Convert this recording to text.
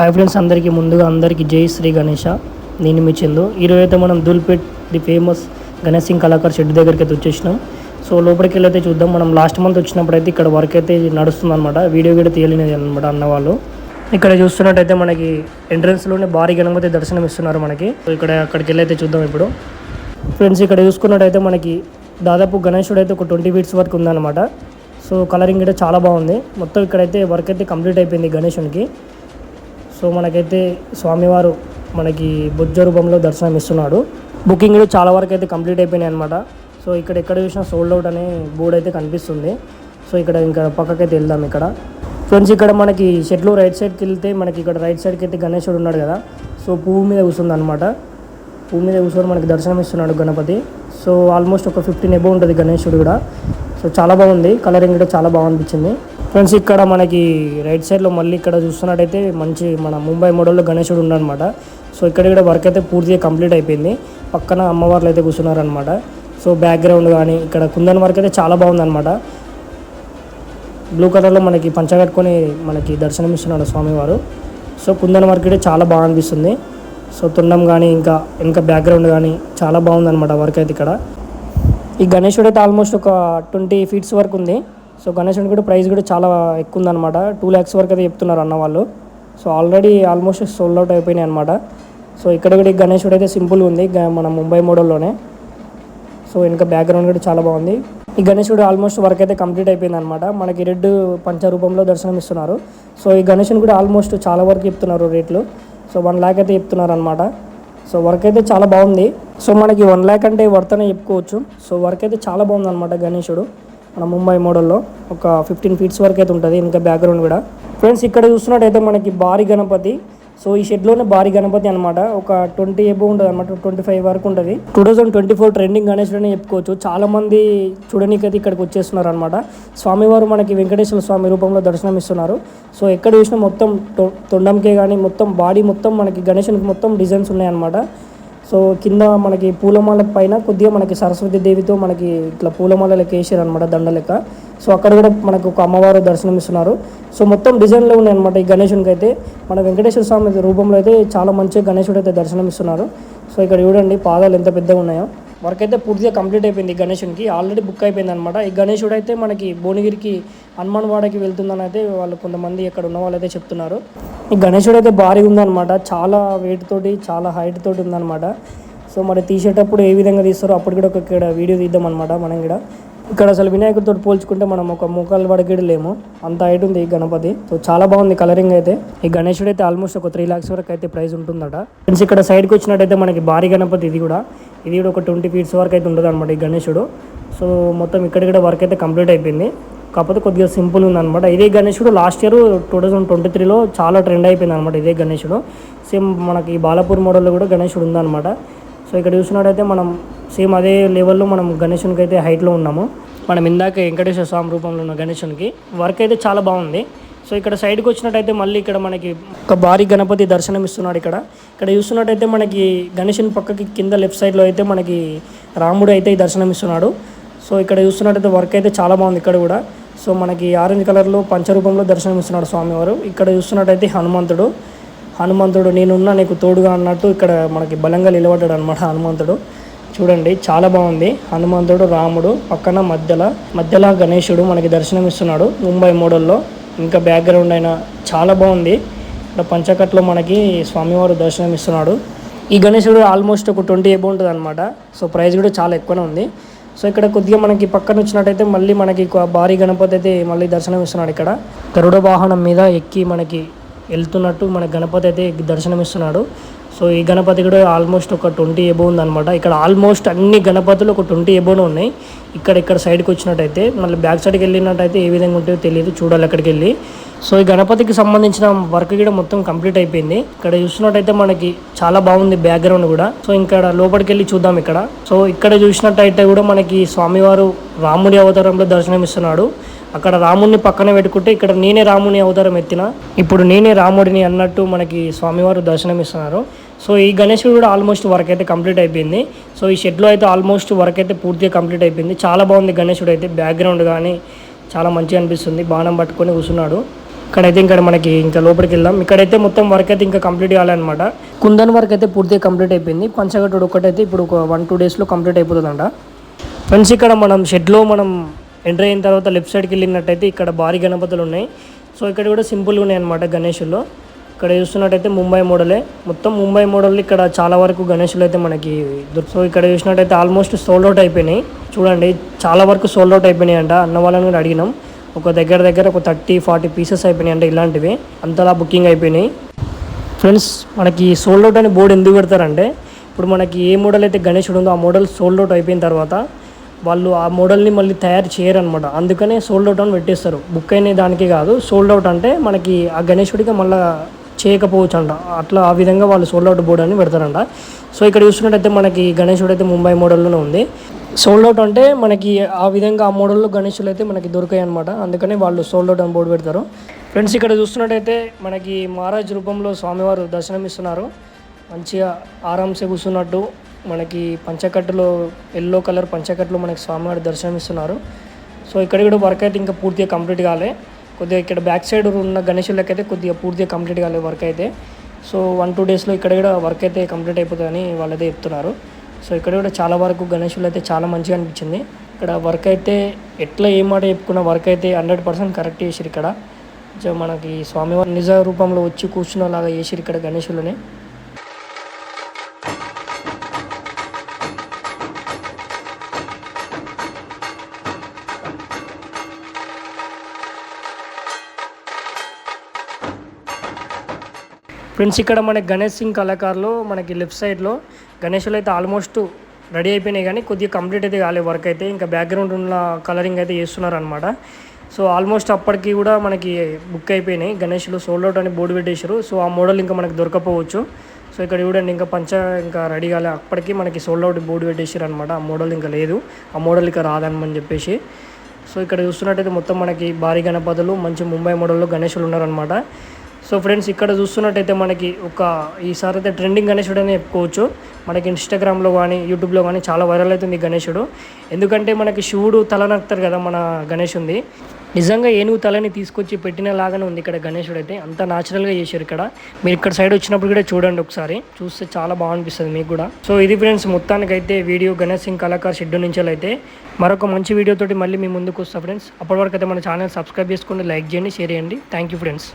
Hi friends అందరికీ ముందుగా అందరికీ జై శ్రీ గణేష. నేను మీ చందు. ఈరోజు అయితే మనం Dhoolpet the famous Ganesh Singh Kalakar shed దగ్గరికి అయితే వచ్చేసినాం. సో లోపలికి వెళ్ళైతే చూద్దాం. మనం లాస్ట్ మంత్ వచ్చినప్పుడు అయితే ఇక్కడ వర్క్ అయితే నడుస్తుంది అనమాట వీడియో కూడా తీయలేనిది అనమాట అన్న వాళ్ళు. ఇక్కడ చూస్తున్నట్టయితే మనకి ఎంట్రన్స్లోనే భారీ గణపతి దర్శనం ఇస్తున్నారు మనకి. ఇక్కడ అక్కడికి వెళ్ళైతే చూద్దాం ఇప్పుడు. ఫ్రెండ్స్ ఇక్కడ చూసుకున్నట్టయితే మనకి దాదాపు గణేశుడు అయితే ఒక ట్వంటీ ఫీట్స్ వరకు ఉందన్నమాట. సో కలరింగ్ అయితే చాలా బాగుంది. మొత్తం ఇక్కడైతే వర్క్ అయితే కంప్లీట్ అయిపోయింది గణేశునికి సో మనకైతే స్వామివారు మనకి బుజ్జ రూపంలో దర్శనం ఇస్తున్నాడు. బుకింగ్ చాలా వరకు అయితే కంప్లీట్ అయిపోయినాయి అనమాట సో ఇక్కడ ఎక్కడ చూసినా సోల్డ్ అవుట్ అనే బోర్డ్ అయితే కనిపిస్తుంది. సో ఇక్కడ ఇంకా పక్కకైతే వెళ్దాం ఇక్కడ. ఫ్రెండ్స్ ఇక్కడ మనకి షెట్లు రైట్ సైడ్కి వెళ్తే మనకి ఇక్కడ రైట్ సైడ్కి అయితే గణేశుడు ఉన్నాడు కదా. సో పువ్వు మీద కూర్చుంది అనమాట పువ్వు మీద కూర్చొని మనకి దర్శనం ఇస్తున్నాడు గణపతి. సో ఆల్మోస్ట్ ఒక ఫిఫ్టీన్ ఎబో ఉంటుంది గణేశుడు కూడా. సో చాలా బాగుంది. కలరింగ్ కూడా చాలా బాగా అనిపించింది ఫ్రెండ్స్ ఇక్కడ మనకి రైట్ సైడ్లో మళ్ళీ ఇక్కడ చూస్తున్నట్టయితే మంచి మన ముంబై మోడల్లో గణేశుడు ఉన్నాడనమాట. సో ఇక్కడ కూడా వర్క్ అయితే పూర్తిగా కంప్లీట్ అయిపోయింది. పక్కన అమ్మవార్లు అయితే కూర్చున్నారనమాట. సో బ్యాక్గ్రౌండ్ కానీ ఇక్కడ కుందన్ వర్క్ అయితే చాలా బాగుందనమాట. బ్లూ కలర్లో మనకి పంచ కట్టుకొని మనకి దర్శనం ఇస్తున్నాడు స్వామివారు. సో కుందన్ వర్క్ అయితే చాలా బాగా అనిపిస్తుంది సో తుండం కానీ ఇంకా ఇంకా బ్యాక్గ్రౌండ్ కానీ చాలా బాగుందన్నమాట వర్క్ అయితే ఇక్కడ. ఈ గణేశుడు అయితే ఆల్మోస్ట్ ఒక ట్వంటీ ఫీట్స్ వరకు ఉంది. సో గణేశుడి కూడా ప్రైస్ కూడా చాలా ఎక్కువ ఉందన్నమాట టూ ల్యాక్స్ వరకు అయితే చెప్తున్నారు అన్న వాళ్ళు. So already almost sold out అయిపోయినాయి అనమాట సో ఇక్కడ కూడా ఈ గణేశుడు అయితే సింపుల్ ఉంది మన ముంబై మోడల్లోనే సో వెనక బ్యాక్గ్రౌండ్ కూడా చాలా బాగుంది. ఈ గణేశుడు ఆల్మోస్ట్ వర్క్ అయితే కంప్లీట్ అయిపోయింది అనమాట మనకి రెడ్ పంచ రూపంలో దర్శనం ఇస్తున్నారు. సో ఈ గణేశుని కూడా ఆల్మోస్ట్ చాలా వరకు చెప్తున్నారు రేట్లు సో వన్ ల్యాక్ అయితే చెప్తున్నారు అనమాట సో వర్క్ అయితే చాలా బాగుంది. సో మనకి వన్ ల్యాక్ అంటే వర్త్ అనే చెప్పుకోవచ్చు. సో వర్క్ అయితే చాలా బాగుంది అనమాట గణేశుడు మన ముంబై మోడల్లో ఒక ఫిఫ్టీన్ ఫీట్స్ వరకు అయితే ఉంటుంది. ఇంకా బ్యాక్గ్రౌండ్ కూడా. ఫ్రెండ్స్ ఇక్కడ చూస్తున్నట్టయితే మనకి భారీ గణపతి సో ఈ షెడ్లోనే భారీ గణపతి అనమాట ఒక ట్వంటీ ఎబో ఉంటుంది అనమాట ట్వంటీ ఫైవ్ వరకు ఉంటుంది. Two thousand twenty four trending గణేశుడు అని చెప్పుకోవచ్చు. చాలా మంది చూడనీకైతే ఇక్కడికి వచ్చేస్తున్నారు అనమాట స్వామివారు మనకి వెంకటేశ్వర స్వామి రూపంలో దర్శనం ఇస్తున్నారు. సో ఎక్కడ చూసినా మొత్తం తొండంకే కానీ మొత్తం బాడీ మొత్తం మనకి గణేశునికి మొత్తం డిజైన్స్ ఉన్నాయన్నమాట. సో కింద మనకి పూలమాల పైన కొద్దిగా మనకి సరస్వతి దేవితో మనకి ఇట్లా పూలమాలకి వేసారు అనమాట దండ లెక్క సో అక్కడ కూడా మనకు ఒక అమ్మవారు దర్శనం ఇస్తున్నారు సో మొత్తం డిజైన్లో ఉన్నాయి అనమాట ఈ గణేశునికి అయితే. మన వెంకటేశ్వర స్వామి రూపంలో అయితే చాలా మంచిగా గణేశుడు అయితే దర్శనం ఇస్తున్నారు సో ఇక్కడ చూడండి పాదాలు ఎంత పెద్దగా ఉన్నాయో. వర్క్ అయితే పూర్తిగా కంప్లీట్ అయిపోయింది గణేషునికి. ఆల్రెడీ బుక్ అయిపోయింది అనమాట ఈ గణేషుడు అయితే మనకి భువనగిరికి హనుమాన్ వాడకి వెళ్తుందని అయితే వాళ్ళు కొంతమంది ఇక్కడ ఉన్న వాళ్ళు అయితే చెప్తున్నారు. ఈ గణేషుడు అయితే భారీగా ఉందన్నమాట. చాలా వెయిట్ తోటి చాలా హైట్ తోటి ఉందన్నమాట. సో మరి తీసేటప్పుడు ఏ విధంగా తీస్తారో అప్పుడు కూడా ఒక ఇక్కడ వీడియో తీద్దాం అనమాట మనం కూడా. ఇక్కడ అసలు వినాయకుడితో పోల్చుకుంటే మనం ఒక మోకాలు వడగడి లేము అంత హైట్ ఉంది ఈ గణపతి. సో చాలా బాగుంది కలరింగ్ అయితే. ఈ గణేశుడు అయితే ఆల్మోస్ట్ ఒక త్రీ లాక్స్ వరకు అయితే ప్రైస్ ఉంటుందట. ఫ్రెండ్స్ ఇక్కడ సైడ్కి వచ్చినట్టయితే మనకి భారీ గణపతి ఇది కూడా. ఇది కూడా ఒక ట్వంటీ ఫీట్స్ వరకు అయితే ఉంటుంది అనమాట ఈ గణేశుడు సో మొత్తం ఇక్కడ కూడా వర్క్ అయితే కంప్లీట్ అయిపోయింది. కాకపోతే కొద్దిగా సింపుల్ ఉందన్నమాట. ఇదే గణేశుడు last year two thousand twenty త్రీలో చాలా ట్రెండ్ అయిపోయింది అనమాట ఇదే గణేశుడు సేమ్ మనకి ఈ బాలాపూర్ మోడల్లో కూడా గణేశుడు ఉందన్నమాట. సో ఇక్కడ చూసినట్టయితే మనం సేమ్ అదే లెవెల్లో మనం గణేశునికి అయితే హైట్లో ఉన్నాము. మనం ఇందాక వెంకటేశ్వర స్వామి రూపంలో ఉన్న గణేశునికి వర్క్ అయితే చాలా బాగుంది. సో ఇక్కడ సైడ్కి వచ్చినట్టయితే మళ్ళీ ఇక్కడ మనకి ఒక భారీ గణపతి దర్శనం ఇస్తున్నాడు ఇక్కడ. ఇక్కడ చూస్తున్నట్టయితే మనకి గణేశుని పక్కకి కింద లెఫ్ట్ సైడ్లో అయితే మనకి రాముడు అయితే దర్శనం ఇస్తున్నాడు. సో ఇక్కడ చూస్తున్నట్టయితే వర్క్ అయితే చాలా బాగుంది ఇక్కడ కూడా. సో మనకి ఆరెంజ్ కలర్లో పంచరూపంలో దర్శనం ఇస్తున్నాడు స్వామివారు. ఇక్కడ చూస్తున్నట్టయితే హనుమంతుడు. హనుమంతుడు నేనున్నా నీకు తోడుగా అన్నట్టు ఇక్కడ మనకి బలంగా నిలబడ్డాడు అనమాట హనుమంతుడు. చూడండి చాలా బాగుంది. హనుమంతుడు రాముడు పక్కన మధ్యలో మధ్యలో గణేశుడు మనకి దర్శనం ఇస్తున్నాడు. ముంబై మోడల్లో ఇంకా బ్యాక్గ్రౌండ్ అయినా చాలా బాగుంది. ఇక్కడ పంచకట్లో మనకి స్వామివారు దర్శనం ఇస్తున్నాడు. ఈ గణేశుడు ఆల్మోస్ట్ ఒక ట్వంటీ ఎబో ఉంటుంది అనమాట సో ప్రైస్ కూడా చాలా ఎక్కువనే ఉంది. సో ఇక్కడ కొద్దిగా మనకి పక్కన వచ్చినట్టయితే మళ్ళీ మనకి భారీ గణపతి అయితే మళ్ళీ దర్శనం ఇస్తున్నాడు ఇక్కడ. గరుడ వాహనం మీద ఎక్కి మనకి వెళ్తున్నట్టు మన గణపతి అయితే దర్శనం ఇస్తున్నాడు. సో ఈ గణపతి కూడా ఆల్మోస్ట్ ఒక ట్వంటీ ఎబో ఉందన్నమాట. ఇక్కడ ఆల్మోస్ట్ అన్ని గణపతులు ఒక ట్వంటీ ఎబోనే ఉన్నాయి. ఇక్కడ ఇక్కడ సైడ్కి వచ్చినట్టయితే మళ్ళీ బ్యాక్ సైడ్కి వెళ్ళినట్టయితే ఏ విధంగా ఉంటాయో తెలియదు చూడాలి అక్కడికి వెళ్ళి. సో ఈ గణపతికి సంబంధించిన వర్క్ కూడా మొత్తం కంప్లీట్ అయిపోయింది. ఇక్కడ చూసినట్టయితే మనకి చాలా బాగుంది బ్యాక్గ్రౌండ్ కూడా. సో ఇక్కడ లోపలికి వెళ్ళి చూద్దాం ఇక్కడ. సో ఇక్కడ చూసినట్టయితే కూడా మనకి స్వామివారు రాముడి అవతారంలో దర్శనం ఇస్తున్నాడు అక్కడ రాముడిని పక్కన పెట్టుకుంటే ఇక్కడ నేనే రాముని అవతారం ఎత్తిన. ఇప్పుడు నేనే రాముడిని అన్నట్టు మనకి స్వామివారు దర్శనం ఇస్తున్నారు సో ఈ గణేశుడు కూడా ఆల్మోస్ట్ వర్క్ అయితే కంప్లీట్ అయిపోయింది. సో ఈ షెడ్లో అయితే ఆల్మోస్ట్ వర్క్ అయితే పూర్తిగా కంప్లీట్ అయిపోయింది. చాలా బాగుంది గణేశుడు అయితే బ్యాక్గ్రౌండ్ కానీ చాలా మంచిగా అనిపిస్తుంది. బాణం పట్టుకొని కూర్చున్నాడు. ఇక్కడైతే ఇంకా మనకి ఇంకా లోపలికి వెళ్దాం. ఇక్కడైతే మొత్తం వర్క్ అయితే ఇంకా కంప్లీట్ కావాలన్నమాట కుందన్ వర్క్ అయితే పూర్తిగా కంప్లీట్ అయిపోయింది. పంచగట్టుడు ఒకటైతే ఇప్పుడు ఒక వన్ టూ డేస్లో కంప్లీట్ అయిపోతుందంట. ఫ్రెండ్స్ ఇక్కడ మనం షెడ్లో మనం ఎంటర్ అయిన తర్వాత లెఫ్ట్ సైడ్కి వెళ్ళినట్టయితే ఇక్కడ భారీ గణపతులు ఉన్నాయి. సో ఇక్కడ కూడా సింపుల్గా ఉన్నాయి అనమాట గణేషుల్లో. ఇక్కడ చూస్తున్నట్టయితే ముంబై మోడలే. మొత్తం ముంబై మోడల్ ఇక్కడ చాలా వరకు గణేషులు అయితే మనకి దొరు- సో ఇక్కడ చూసినట్టయితే ఆల్మోస్ట్ సోల్డ్ అవుట్ అయిపోయినాయి. చూడండి చాలా వరకు సోల్డ్ అవుట్ అయిపోయినాయి అంట అన్న వాళ్ళని కూడా అడిగినాం. ఒక దగ్గర దగ్గర ఒక థర్టీ ఫార్టీ పీసెస్ అయిపోయినాయి అంటే ఇలాంటివి. అంతలా బుకింగ్ అయిపోయినాయి. ఫ్రెండ్స్ మనకి సోల్డ్ అవుట్ అని బోర్డు ఎందుకు పెడతారంటే ఇప్పుడు మనకి ఏ మోడల్ అయితే గణేశుడు ఉందో ఆ మోడల్ సోల్డ్ అవుట్ అయిపోయిన తర్వాత వాళ్ళు ఆ మోడల్ని మళ్ళీ తయారు చేయరనమాట అందుకనే సోల్డ్ అవుట్ అని పెట్టేస్తారు. బుక్ అయిన దానికి కాదు సోల్డ్ అవుట్ అంటే మనకి ఆ గణేశుడికి మళ్ళీ చేయకపోవచ్చు అంట అట్లా ఆ విధంగా వాళ్ళు సోల్డ్ అవుట్ బోర్డు అని పెడతారంట. సో ఇక్కడ చూసుకున్నట్టయితే మనకి గణేశుడు అయితే ముంబై మోడల్లోనే ఉంది. సోల్డ్ అవుట్ అంటే మనకి ఆ విధంగా ఆ మోడల్లో గణేశులు అయితే మనకి దొరికాయి అనమాట అందుకనే వాళ్ళు సోల్డ్ అవుట్ అని బోర్డు పెడతారు. ఫ్రెండ్స్ ఇక్కడ చూస్తున్నట్టయితే మనకి మహారాజ్ రూపంలో స్వామివారు దర్శనమిస్తున్నారు. మంచిగా ఆరాంసే కూర్చున్నట్టు మనకి పంచకట్టులో ఎల్లో కలర్ పంచకట్టులో మనకి స్వామివారి దర్శనమిస్తున్నారు. సో ఇక్కడ కూడా వర్క్ అయితే ఇంకా పూర్తిగా కంప్లీట్ కాలే. కొద్దిగా ఇక్కడ బ్యాక్ సైడ్ ఉన్న గణేషులకి అయితే కొద్దిగా పూర్తిగా కంప్లీట్ కాలే వర్క్ అయితే. సో వన్ టూ డేస్లో ఇక్కడ కూడా వర్క్ అయితే కంప్లీట్ అయిపోతుందని వాళ్ళైతే చెప్తున్నారు. సో ఇక్కడ కూడా చాలా వరకు గణేషులు అయితే చాలా మంచిగా అనిపించింది. ఇక్కడ వర్క్ అయితే ఎట్లా ఏ మాట చెప్పుకున్న వర్క్ అయితే హండ్రెడ్ పర్సెంట్ కరెక్ట్ చేసిరు ఇక్కడ. సో మనకి స్వామివారి నిజ రూపంలో వచ్చి కూర్చున్నలాగా చేసిరు ఇక్కడ గణేషులని. ఫ్రెండ్స్ ఇక్కడ మనకి గణేష్ సింగ్ కళాకారులు మనకి లెఫ్ట్ సైడ్లో గణేషులు అయితే ఆల్మోస్ట్ రెడీ అయిపోయినాయి కానీ కొద్దిగా కంప్లీట్ అయితే కాలే వర్క్ అయితే. ఇంకా బ్యాక్గ్రౌండ్ ఉన్న కలరింగ్ అయితే చేస్తున్నారు అనమాట సో ఆల్మోస్ట్ అప్పటికి కూడా మనకి బుక్ అయిపోయినాయి. గణేషులు సోల్డ్ అవుట్ అని బోర్డు పెట్టేశారు. సో ఆ మోడల్ ఇంకా మనకి దొరకపోవచ్చు. సో ఇక్కడ చూడండి ఇంకా పంచ ఇంకా రెడీ కాలే. అప్పటికి మనకి సోల్డ్ అవుట్ బోర్డు పెట్టేశారు అనమాట ఆ మోడల్ ఇంకా లేదు. ఆ మోడల్ ఇంకా రాదనమని చెప్పేసి. సో ఇక్కడ చూస్తున్నట్టయితే మొత్తం మనకి భారీ గణపతులు మంచి ముంబై మోడల్లో గణేషులు ఉన్నారనమాట సో ఫ్రెండ్స్ ఇక్కడ చూస్తున్నట్టయితే మనకి ఒక ఈసారి అయితే ట్రెండింగ్ గణేశుడు అని చెప్పుకోవచ్చు. మనకి ఇన్స్టాగ్రామ్లో కానీ యూట్యూబ్లో కానీ చాలా వైరల్ అవుతుంది గణేశుడు ఎందుకంటే మనకి శివుడు తల నక్కుతారు కదా మన గణేషుంది. నిజంగా ఏనుగు తలని తీసుకొచ్చి పెట్టిన లాగానే ఉంది ఇక్కడ గణేశుడు అయితే. అంత న్యాచురల్గా చేశారు ఇక్కడ. మీరు ఇక్కడ సైడ్ వచ్చినప్పుడు కూడా చూడండి ఒకసారి. చూస్తే చాలా బాగా అనిపిస్తుంది మీకు కూడా. సో ఇది ఫ్రెండ్స్ మొత్తానికి అయితే వీడియో గణేష్ సింగ్ కళాకార్ షెడ్యూల్ నుంచి అయితే. మరొక మంచి వీడియోతోటి మళ్ళీ మీ ముందుకు వస్తా ఫ్రెండ్స్. అప్పటి వరకు అయితే మన ఛానల్ సబ్స్క్రైబ్ చేసుకోండి లైక్ చేయండి షేర్ చేయండి. Thank you friends